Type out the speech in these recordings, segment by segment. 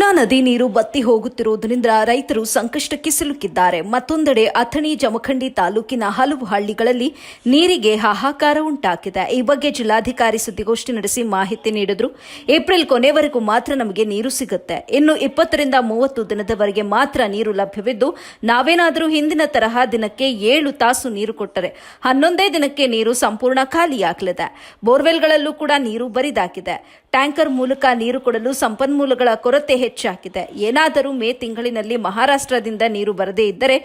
ನದಿ ನೀರು ಬತ್ತಿ ಹೋಗುತ್ತಿರುವುದರಿಂದ ರೈತರು ಸಂಕಷ್ಟಕ್ಕೆ ಸಿಲುಕಿದ್ದಾರೆ. ಮತ್ತೊಂದೆಡೆ ಅಥಣಿ, ಜಮಖಂಡಿ ತಾಲೂಕಿನ ಹಲವು ಹಳ್ಳಿಗಳಲ್ಲಿ ನೀರಿಗೆ ಹಾಹಾಕಾರ ಉಂಟಾಗಿದೆ. ಈ ಬಗ್ಗೆ ಜಿಲ್ಲಾಧಿಕಾರಿ ಸುದ್ದಿಗೋಷ್ಠಿ ನಡೆಸಿ ಮಾಹಿತಿ ನೀಡಿದ್ರು. ಏಪ್ರಿಲ್ ಕೊನೆವರೆಗೂ ಮಾತ್ರ ನಮಗೆ ನೀರು ಸಿಗುತ್ತೆ. ಇನ್ನು ಇಪ್ಪತ್ತರಿಂದ ಮೂವತ್ತು ದಿನದವರೆಗೆ ಮಾತ್ರ ನೀರು ಲಭ್ಯವಿದ್ದು, ನಾವೇನಾದರೂ ಹಿಂದಿನ ತರಹ ದಿನಕ್ಕೆ ಏಳು ತಾಸು ನೀರು ಕೊಟ್ಟರೆ ಹನ್ನೊಂದೇ ದಿನಕ್ಕೆ ನೀರು ಸಂಪೂರ್ಣ ಖಾಲಿಯಾಗಲಿದೆ. ಬೋರ್ವೆಲ್ಗಳಲ್ಲೂ ಕೂಡ ನೀರು ಬರಿದಾಕಿದೆ ಟ್ಯಾಂಕರ್ ಮೂಲಕ ನೀರು ಕೊಡಲು ಸಂಪನ್ಮೂಲಗಳ ಕೊರತೆ ಹೆಚ್ಚಾಗಿದೆ. ಏನಾದರೂ ಮೇ ತಿಂಗಳಿನಲ್ಲಿ ಮಹಾರಾಷ್ಟ್ರದಿಂದ ನೀರು ಬರದೇ ಇದ್ದರೆ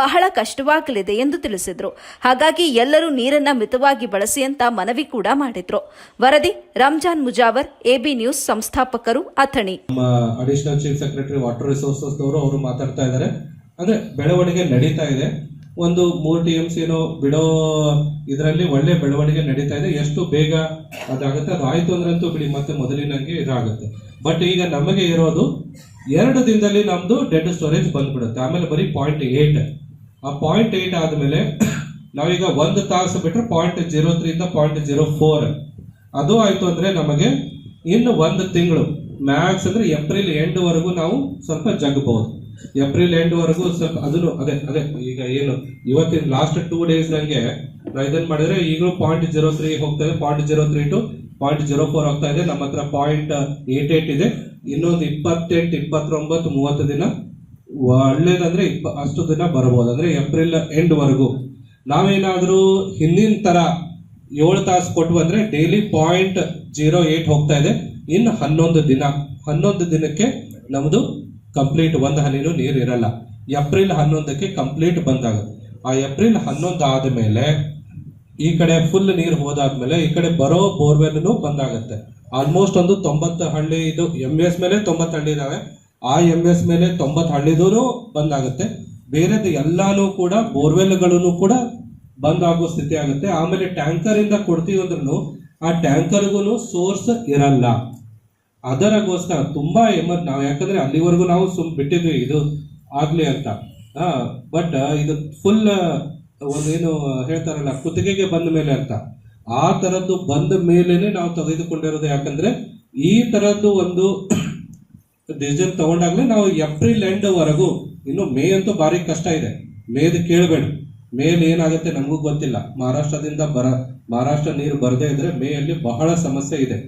ಬಹಳ ಕಷ್ಟವಾಗಲಿದೆ ಎಂದು ತಿಳಿಸಿದರು. ಹಾಗಾಗಿ ಎಲ್ಲರೂ ನೀರನ್ನ ಮಿತವಾಗಿ ಬಳಸಿ ಅಂತ ಮನವಿ ಕೂಡ ಮಾಡಿದ್ರು. ವರದಿ Ramzan Mujawar, AB news ಸಂಸ್ಥಾಪಕರು, Athani. Additional chief secretary water resources ಅವರು ಮಾತಾಡ್ತಾ ಇದ್ದಾರೆ. ಅಂದ್ರೆ ಬೆಳವಣಿಗೆ ನಡೀತಾ ಇದೆ. ಒಂದು ಮೂರು ಟಿ ಎಂ ಸಿ ಏನೋ ಬಿಡೋ ಇದರಲ್ಲಿ ಒಳ್ಳೆ ಬೆಳವಣಿಗೆ ನಡೀತಾ ಇದೆ. ಎಷ್ಟು ಬೇಗ ಅದಾಗುತ್ತೆ ಅದು ಆಯಿತು ಅಂದ್ರೆ ಅಂತೂ ಬಿಡಿ, ಮತ್ತೆ ಮೊದಲಿನಂಗೆ ಇದಾಗುತ್ತೆ. ಬಟ್ ಈಗ ನಮಗೆ ಇರೋದು ಎರಡು ದಿನದಲ್ಲಿ ನಮ್ದು ಡೆಡ್ ಸ್ಟೋರೇಜ್ ಬಂದ್ಬಿಡುತ್ತೆ. ಆಮೇಲೆ ಬರೀ ಪಾಯಿಂಟ್ ಏಟ್ ಆ ಪಾಯಿಂಟ್ ಏಟ್ ಆದಮೇಲೆ ನಾವೀಗ ಒಂದು ತಾಸು ಬಿಟ್ರೆ ಪಾಯಿಂಟ್ ಜೀರೋ ತ್ರೀ ಇಂದ ಪಾಯಿಂಟ್ ಜೀರೋ ಫೋರ್ ಅದು ಆಯಿತು ಅಂದರೆ ನಮಗೆ ಇನ್ನು ಒಂದು ತಿಂಗಳು ಮ್ಯಾಕ್ಸ್ ಅಂದರೆ ಏಪ್ರಿಲ್ ಎಂಡ್ವರೆಗೂ ನಾವು ಸ್ವಲ್ಪ ಜಗಬಹುದು ಏಪ್ರಿಲ್ ಎಂಡ್ ವರೆಗೂ ಸ್ವಲ್ಪ ಅದನ್ನು, ಅದೇ ಅದೇ, ಈಗ ಏನು, ಇವತ್ತಿನ ಲಾಸ್ಟ್ ಟೂ ಡೇಸ್ ನಂಗೆ ನಾವು ಇದನ್ನ ಮಾಡಿದ್ರೆ ಈಗಲೂ ಪಾಯಿಂಟ್ ಜೀರೋ ತ್ರೀ ಹೋಗ್ತಾ ಇದೆ point zero three to point zero four ಆಗ್ತಾ ಇದೆ. ನಮ್ಮ ಹತ್ರ ಪಾಯಿಂಟ್ ಏಟ್ ಏಟ್ ಇದೆ. ಇನ್ನೊಂದು ಇಪ್ಪತ್ತೆಂಟು, ಇಪ್ಪತ್ತೊಂಬತ್ತು, ಮೂವತ್ತು ದಿನ. ಒಳ್ಳೇದಂದ್ರೆ ಇಪ್ಪ, ಅಷ್ಟು ದಿನ ಬರಬಹುದು ಅಂದ್ರೆ ಏಪ್ರಿಲ್ ಎಂಡ್ ವರೆಗೂ. ನಾವೇನಾದರೂ ಹಿಂದಿನ ತರ ಏಳು ತಾಸು ಕೊಟ್ಟು ಬಂದ್ರೆ ಡೈಲಿ ಪಾಯಿಂಟ್ ಜೀರೋ ಏಟ್ ಹೋಗ್ತಾ ಇದೆ. ಇನ್ನು ಹನ್ನೊಂದು ದಿನ, ಹನ್ನೊಂದು ದಿನಕ್ಕೆ ನಮ್ದು ಕಂಪ್ಲೀಟ್ ಒಂದು ಹನಿನೂ ನೀರು ಇರಲ್ಲ. ಏಪ್ರಿಲ್ ಹನ್ನೊಂದಕ್ಕೆ ಕಂಪ್ಲೀಟ್ ಬಂದಾಗುತ್ತೆ ಆ ಏಪ್ರಿಲ್ ಹನ್ನೊಂದು ಆದಮೇಲೆ ಈ ಕಡೆ ಫುಲ್ ನೀರು ಹೋದಾದ್ಮೇಲೆ ಈ ಕಡೆ ಬರೋ ಬೋರ್ವೆಲ್ನು ಬಂದಾಗುತ್ತೆ. ಆಲ್ಮೋಸ್ಟ್ ಒಂದು ತೊಂಬತ್ತು ಹಳ್ಳಿ ಇದು ಎಂ ಎಸ್ ಮೇಲೆ ತೊಂಬತ್ತು ಹಳ್ಳಿ ಇದಾವೆ. ಆ ಎಂ ಎಸ್ ಮೇಲೆ ತೊಂಬತ್ತು ಹಳ್ಳಿದೂ ಬಂದಾಗುತ್ತೆ. ಬೇರೆದು ಎಲ್ಲಾನು ಕೂಡ ಬೋರ್ವೆಲ್ಗಳನ್ನು ಕೂಡ ಬಂದ್ ಆಗೋ ಸ್ಥಿತಿ ಆಗುತ್ತೆ. ಆಮೇಲೆ ಟ್ಯಾಂಕರ್ ಇಂದ ಕೊಡ್ತೀವಿ ಅಂದ್ರೂ ಆ ಟ್ಯಾಂಕರ್ಗೂ ಸೋರ್ಸ್ ಇರಲ್ಲ. ಅದರಗೋಸ್ಕರ ತುಂಬಾ ಎಮರ್ ನಾವು, ಯಾಕಂದ್ರೆ ಅಲ್ಲಿವರೆಗೂ ನಾವು ಸುಮ್ ಬಿಟ್ಟಿದ್ವಿ, ಇದು ಆಗ್ಲಿ ಅಂತ. ಬಟ್ ಇದು ಫುಲ್ ಒಂದೇನು ಹೇಳ್ತಾರಲ್ಲ, ಕುತ್ತಿಗೆಗೆ ಬಂದ ಮೇಲೆ ಅಂತ. ಆ ತರದ್ದು ಬಂದ ಮೇಲೇನೆ ನಾವು ತೆಗೆದುಕೊಂಡಿರೋದು ಯಾಕಂದ್ರೆ, ಈ ತರದ್ದು ಒಂದು ಡಿಸಿಷನ್ ತಗೊಂಡಾಗ್ಲೇ ನಾವು ಏಪ್ರಿಲ್ ಎಂಡ್ ವರೆಗೂ, ಇನ್ನು ಮೇ ಅಂತೂ ಭಾರಿ ಕಷ್ಟ ಇದೆ. ಮೇದ್ ಕೇಳಬೇಡಿ. ಮೇಲ್ ಏನಾಗುತ್ತೆ ನಮಗೂ ಗೊತ್ತಿಲ್ಲ. ಮಹಾರಾಷ್ಟ್ರದಿಂದ ಬರ, ಮಹಾರಾಷ್ಟ್ರ ನೀರು ಬರದೇ ಇದ್ರೆ ಮೇಯಲ್ಲಿ ಬಹಳ ಸಮಸ್ಯೆ ಇದೆ.